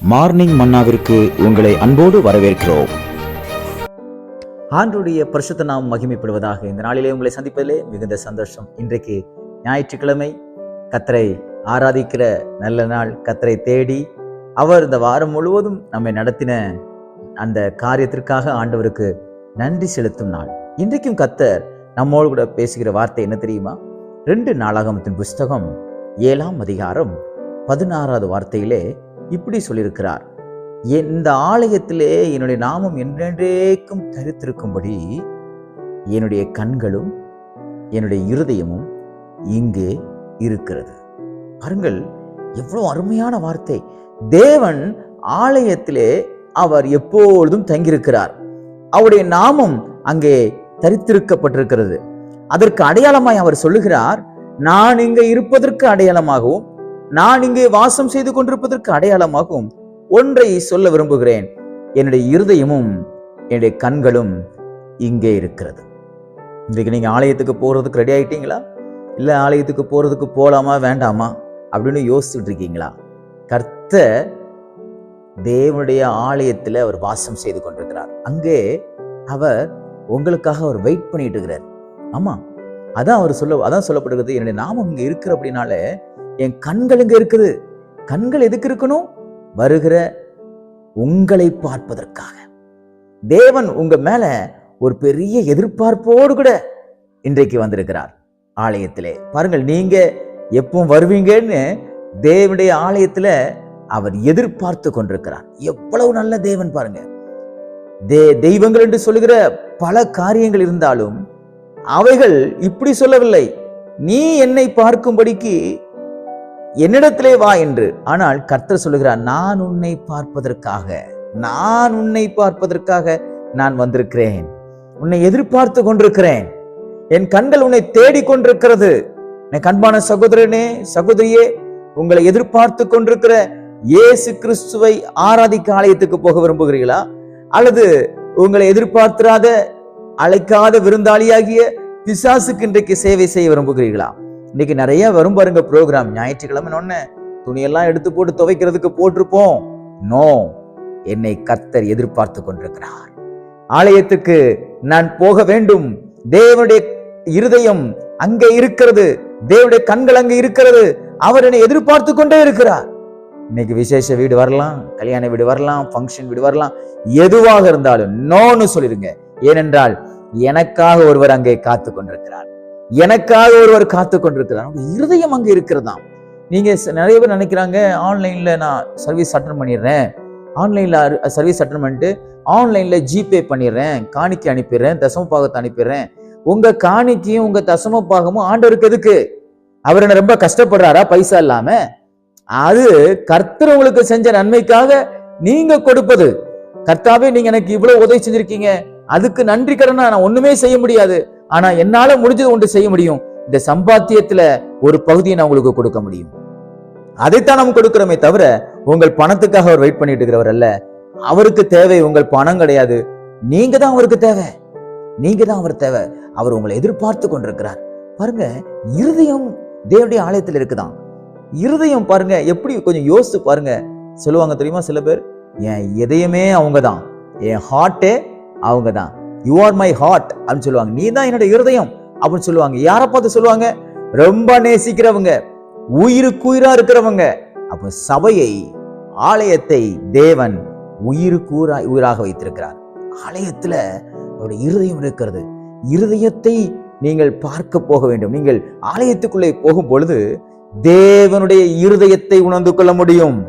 Morning மன்னாவிற்கு உங்களை அன்போடு வரவேற்கிறோம். ஆண்டுடைய பரிசுத்த நாம் மகிமைப்படுவதாக இந்த நாளிலே உங்களை சந்திப்பதிலே மிகுந்த சந்தோஷம். இன்றைக்கு ஞாயிற்றுக்கிழமை கத்தரை ஆராதிக்கிற நல்ல நாள் கத்தரை தேடி அவர் இந்த வாரம் முழுவதும் நம்மை நடத்தின அந்த காரியத்திற்காக ஆண்டவருக்கு நன்றி செலுத்தும் நாள். இன்றைக்கும் கத்தர் நம்மோடு கூட பேசுகிற வார்த்தை என்ன தெரியுமா? ரெண்டு நாளாகமத்தின் புஸ்தகம் ஏழாம் அதிகாரம் பதினாறாவது வார்த்தையிலே இப்படி சொல்லியிருக்கிறார். இந்த ஆலயத்திலே என்னுடைய நாமம் என்றென்றேக்கும் தரித்திருக்கும்படி என்னுடைய கண்களும் என்னுடைய இருதயமும் இங்கே இருக்கிறது. பாருங்கள் எவ்வளோ அருமையான வார்த்தை. தேவன் ஆலயத்திலே அவர் எப்பொழுதும் தங்கியிருக்கிறார். அவருடைய நாமம் அங்கே தரித்திருக்கப்பட்டிருக்கிறது. அதற்கு அடையாளமாய் அவர் சொல்லுகிறார் நான் இங்கே இருப்பதற்கு அடையாளமாகவும் நான் இங்கே வாசம் செய்து கொண்டிருப்பதற்கு அடையாளமாகும் ஒன்றை சொல்ல விரும்புகிறேன். என்னுடைய இருதயமும் என்னுடைய கண்களும் இங்கே இருக்கிறது. இன்றைக்கு நீங்க ஆலயத்துக்கு போறதுக்கு ரெடி ஆயிட்டீங்களா? இல்ல ஆலயத்துக்கு போறதுக்கு போகலாமா வேண்டாமா? அப்படின்னு யோசிச்சுட்டு இருக்கீங்களா? கர்த்த தேவனுடைய ஆலயத்துல அவர் வாசம் செய்து கொண்டிருக்கிறார். அங்கே அவர் உங்களுக்காக அவர் வெயிட் பண்ணிட்டு இருக்கிறார். ஆமாம் அதான் அவர் சொல்ல அதான் சொல்லப்படுகிறது. என்னுடைய நாமம் இங்க இருக்கிற அப்படின்னாலே என் கண்கள் இங்க இருக்குது? கண்கள் எதுக்கு இருக்கணும்? வருகிற உங்களை பார்ப்பதற்காக. தேவன் உங்க மேல ஒரு பெரிய எதிர்பார்ப்போடு கூட இன்றைக்கு வந்திருக்கிறார். ஆலயத்திலே. பாருங்கள் நீங்க எப்போ வருவீங்கன்னு தேவனுடைய ஆலயத்துல அவர் எதிர்பார்த்து கொண்டிருக்கிறார். எவ்வளவு நல்ல தேவன் பாருங்க. தே தெய்வங்கள் என்று சொல்லுகிற பல காரியங்கள் இருந்தாலும் அவைகள் இப்படி சொல்லவில்லை. நீ என்னை பார்க்கும்படிக்கு என்னிடத்திலே வா என்று. ஆனால் கர்த்தர் சொல்லுகிறார் நான் உன்னை பார்ப்பதற்காக நான் உன்னை பார்ப்பதற்காக நான் வந்திருக்கிறேன். உன்னை எதிர்பார்த்து கொண்டிருக்கிறேன். என் கண்கள் உன்னை தேடிக் கொண்டிருக்கிறது. என் கண்பான சகோதரனே சகோதரியே உங்களை எதிர்பார்த்து கொண்டிருக்கிற இயேசு கிறிஸ்துவை ஆராதிக்க ஆலயத்துக்கு போக விரும்புகிறீர்களா? அல்லது உங்களை எதிர்பார்த்திராத அழைக்காத விருந்தாளியாகிய பிசாசுக்கு இன்றைக்கு சேவை செய்ய விரும்புகிறீர்களா? இன்னைக்கு நிறைய வரும் பாருங்க ப்ரோக்ராம் ஞாயிற்றுக்கிழமை ஒன்று துணியெல்லாம் எடுத்து போட்டு துவைக்கிறதுக்கு போட்டிருப்போம். நோ என்னை கர்த்தர் எதிர்பார்த்து கொண்டிருக்கிறார். ஆலயத்துக்கு நான் போக வேண்டும். தேவனுடைய இருதயம் அங்கே இருக்கிறது. தேவனுடைய கண்கள் அங்கே இருக்கிறது. அவர் என்னை எதிர்பார்த்து கொண்டே இருக்கிறார். இன்னைக்கு விசேஷ வீடு வரலாம் கல்யாண வீடு வரலாம் ஃபங்க்ஷன் வீடு வரலாம். எதுவாக இருந்தாலும் நோன்னு சொல்லிருங்க ஏனென்றால் எனக்காக ஒருவர் அங்கே காத்து கொண்டிருக்கிறார். எனக்காக ஒருவர் காத்து கொண்டிருக்கிறார் இருதயம் அங்கே இருக்கிறதாம். நீங்க நிறைய பேர் நினைக்கிறாங்க ஆன்லைன்ல நான் சர்வீஸ் அட்டன் பண்ணிடுறேன். ஆன்லைன்ல சர்வீஸ் அட்டன் பண்ணிட்டு ஆன்லைன்ல ஜிபே பண்ணிடுறேன். காணிக்கை அனுப்பிடுறேன் தசம பாகத்தை அனுப்பிடுறேன். உங்க காணிக்கையும் உங்க தசம பாகமும் ஆண்டவருக்கு எதுக்கு? அவர் என்ன ரொம்ப கஷ்டப்படுறாரா? பைசா இல்லாம? அது கர்த்தர் உங்களுக்கு செஞ்ச நன்மைக்காக நீங்க கொடுப்பது. கர்த்தாவே நீங்க எனக்கு இவ்வளவு உதவி செஞ்சிருக்கீங்க. அதுக்கு நன்றி கடனா? நான் ஒண்ணுமே செய்ய முடியாது. ஆனா என்னால முடிஞ்சது ஒன்று செய்ய முடியும். இந்த சம்பாத்தியத்துல ஒரு பகுதியை நான் உங்களுக்கு கொடுக்க முடியும். அதைத்தான் நாம் கொடுக்கிறோமே தவிர உங்கள் பணத்துக்காக அவர் வெயிட் பண்ணிட்டு இருக்கிறவர் அல்ல. அவருக்கு தேவை உங்கள் பணம் கிடையாது. நீங்க தான் அவருக்கு தேவை. நீங்க தான் அவர் தேவை. அவர் உங்களை எதிர்பார்த்து கொண்டிருக்கிறார். பாருங்க இருதயம் தேவடைய ஆலயத்தில் இருக்குதான். இருதயம் பாருங்க எப்படி கொஞ்சம் யோசிச்சு பாருங்க. சொல்லுவாங்க தெரியுமா சில பேர்? என் இதயமே அவங்க தான் என் ஹார்ட்டே அவங்க தான் யூ ஆர் மை ஹார்ட் அப்படின்னு சொல்லுவாங்க. நீ தான் என்னோட இருதயம் அப்படின்னு சொல்லுவாங்க. யாரை பார்த்து சொல்லுவாங்க? ரொம்ப நேசிக்கிறவங்க உயிருக்கு உயிரா இருக்கிறவங்க. அப்போ சபையை ஆலயத்தை தேவன் உயிருக்கு உயிராக வைத்திருக்கிறார். ஆலயத்துல அவருடைய இருதயம் இருக்கிறது. இருதயத்தை நீங்கள் பார்க்க போக வேண்டும். நீங்கள் ஆலயத்துக்குள்ளே போகும் பொழுது தேவனுடைய இருதயத்தை உணர்ந்து கொள்ள முடியும்.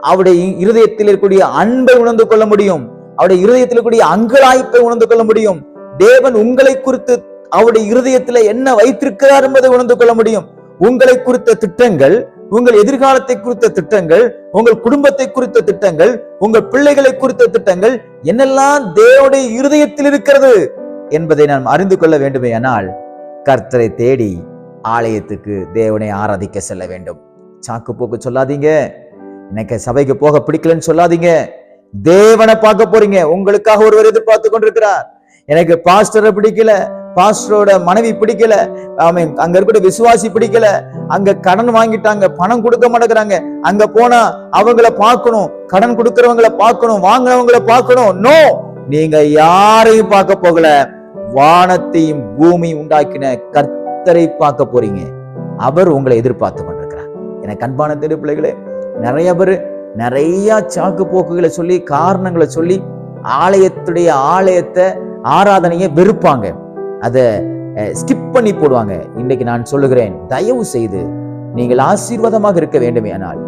அவருடைய இருதயத்தில் இருக்கக்கூடிய அன்பை உணர்ந்து கொள்ள முடியும். அவருடைய இருதயத்தில் கூடிய அங்கலாய்ப்பை உணர்ந்து கொள்ள முடியும். தேவன் உங்களை குறித்து அவருடைய இருதயத்தில் என்ன வைத்திருக்கிறார் என்பதை உணர்ந்து கொள்ள முடியும். உங்களை குறித்த திட்டங்கள் உங்கள் எதிர்காலத்தை குறித்த திட்டங்கள் உங்கள் குடும்பத்தை குறித்த திட்டங்கள் உங்கள் பிள்ளைகளை குறித்த திட்டங்கள் என்னெல்லாம் தேவனுடைய இருதயத்தில் இருக்கிறது என்பதை நாம் அறிந்து கொள்ள வேண்டுமேயானால் கர்த்தரை தேடி ஆலயத்துக்கு தேவனை ஆராதிக்க செல்ல வேண்டும். சாக்கு போக்கு சொல்லாதீங்க. எனக்கு சபைக்கு போக பிடிக்கலன்னு சொல்லாதீங்க. தேவனை பார்க்க போறீங்க. உங்களுக்காக ஒருவர் எதிர்பார்த்து கொண்டிருக்கிறார். எனக்கு பாஸ்டரை பிடிக்கல பாஸ்டரோட மனைவி பிடிக்கல அவன் அங்க இருக்கிற விசுவாசி பிடிக்கல அங்க கடன் வாங்கிட்டாங்க பணம் கொடுக்க மாட்டேங்கிறாங்க. அங்க போனா அவங்கள பார்க்கணும் கடன் கொடுக்கறவங்கள பார்க்கணும் வாங்குறவங்கள பார்க்கணும். நோ நீங்க யாரையும் பார்க்க போகல. வானத்தையும் பூமியும் உண்டாக்கின கர்த்தரை பார்க்க போறீங்க. அவர் உங்களை எதிர்பார்த்து கொண்டிருக்கிறார். எனக்கு அன்பான திரு பிள்ளைகளே நிறைய பேர் நிறைய சாக்கு போக்குகளை சொல்லி காரணங்களை சொல்லி ஆலயத்துடைய ஆலயத்தை ஆராதனையை வெறுப்பாங்க. அதை ஸ்கிப் பண்ணி போடுவாங்க. இன்னைக்கு நான் சொல்லுகிறேன் தயவு செய்து நீங்கள் ஆசீர்வாதமாக இருக்க வேண்டுமேயானால்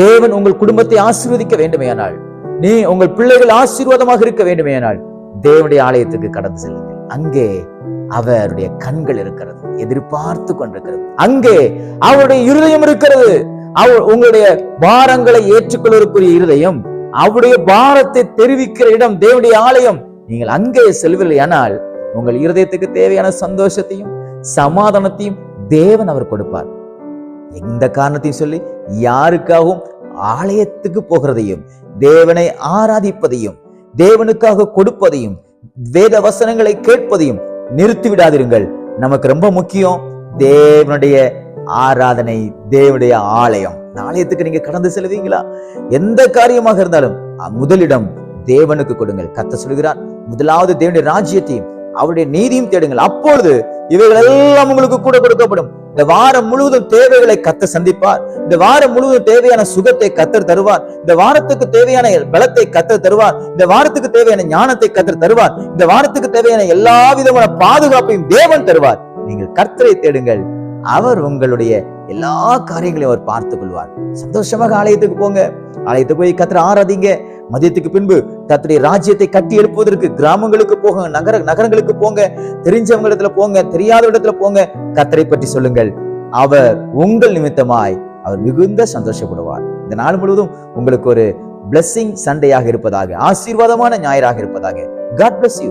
தேவன் உங்கள் குடும்பத்தை ஆசீர்வதிக்க வேண்டுமேயானால் நீ உங்கள் பிள்ளைகள் ஆசீர்வாதமாக இருக்க வேண்டுமேயானால் தேவனுடைய ஆலயத்துக்கு கடந்து செல்லுங்கள். அங்கே அவருடைய கண்கள் இருக்கிறது எதிர்பார்த்து கொண்டிருக்கிறது. அங்கே அவருடைய இருதயம் இருக்கிறது. அவர் உங்களுடைய பாரங்களை ஏற்றுக்கொள்வதற்குரிய இருதயம் அவருடைய பாரத்தை தெரிவிக்கிற இடம் தேவனுடைய ஆலயம் நீங்கள் அங்கே செல்வீர்கள் ஆனால் உங்கள் இருதயத்துக்கு தேவையான சந்தோஷத்தையும் சமாதானத்தையும் தேவன் அவர் கொடுப்பார். எந்த காரணத்தையும் சொல்லி யாருக்காகவும் ஆலயத்துக்கு போகிறதையும் தேவனை ஆராதிப்பதையும் தேவனுக்காக கொடுப்பதையும் வேத வசனங்களை கேட்பதையும் நிறுத்தி விடாதிருங்கள் நமக்கு ரொம்ப முக்கியம் தேவனுடைய ஆராதனை தேவனுடைய ஆலயம். இந்த ஆலயத்துக்கு நீங்க கடந்து செல்வீங்களா? எந்த காரியமாக இருந்தாலும் முதலிடம் தேவனுக்கு கொடுங்கள். கத்த சொல்கிறார் முதலாவது தேவனுடைய ராஜ்யத்தையும் அவருடைய நீதியும் தேடுங்கள். அப்பொழுது இவைகள் எல்லாம் உங்களுக்கு கூட கொடுக்கப்படும். இந்த வாரம் முழுவதும் தேவைகளை கத்த சந்திப்பார். இந்த வாரம் முழுவதும் தேவையான சுகத்தை கத்தர் தருவார். இந்த வாரத்துக்கு தேவையான பலத்தை கத்தர் தருவார். இந்த வாரத்துக்கு தேவையான ஞானத்தை கத்தர் தருவார். இந்த வாரத்துக்கு தேவையான எல்லா விதமான பாதுகாப்பையும் தேவன் தருவார். நீங்கள் கர்த்தரை தேடுங்கள். அவர் உங்களுடைய எல்லா காரியங்களையும் அவர் பார்த்துக் கொள்வார் சந்தோஷமாக ஆலயத்துக்கு போங்க. ஆலயத்துக்கு போய் கத்திர ஆராதிங்க. மதியத்துக்கு பின்பு கர்த்தருடைய ராஜ்யத்தை கட்டி எழுப்புவதற்கு கிராமங்களுக்கு போங்க நகர நகரங்களுக்கு போங்க. தெரிஞ்சவங்க இடத்துல போங்க தெரியாத இடத்துல போங்க. கத்தரை பற்றி சொல்லுங்கள். அவர் உங்கள் நிமித்தமாய் அவர் மிகுந்த சந்தோஷப்படுவார். இந்த நாள் முழுவதும் உங்களுக்கு ஒரு பிளஸ்ஸிங் சண்டையாக இருப்பதாக ஆசீர்வாதமான ஞாயிறாக இருப்பதாக. God bless you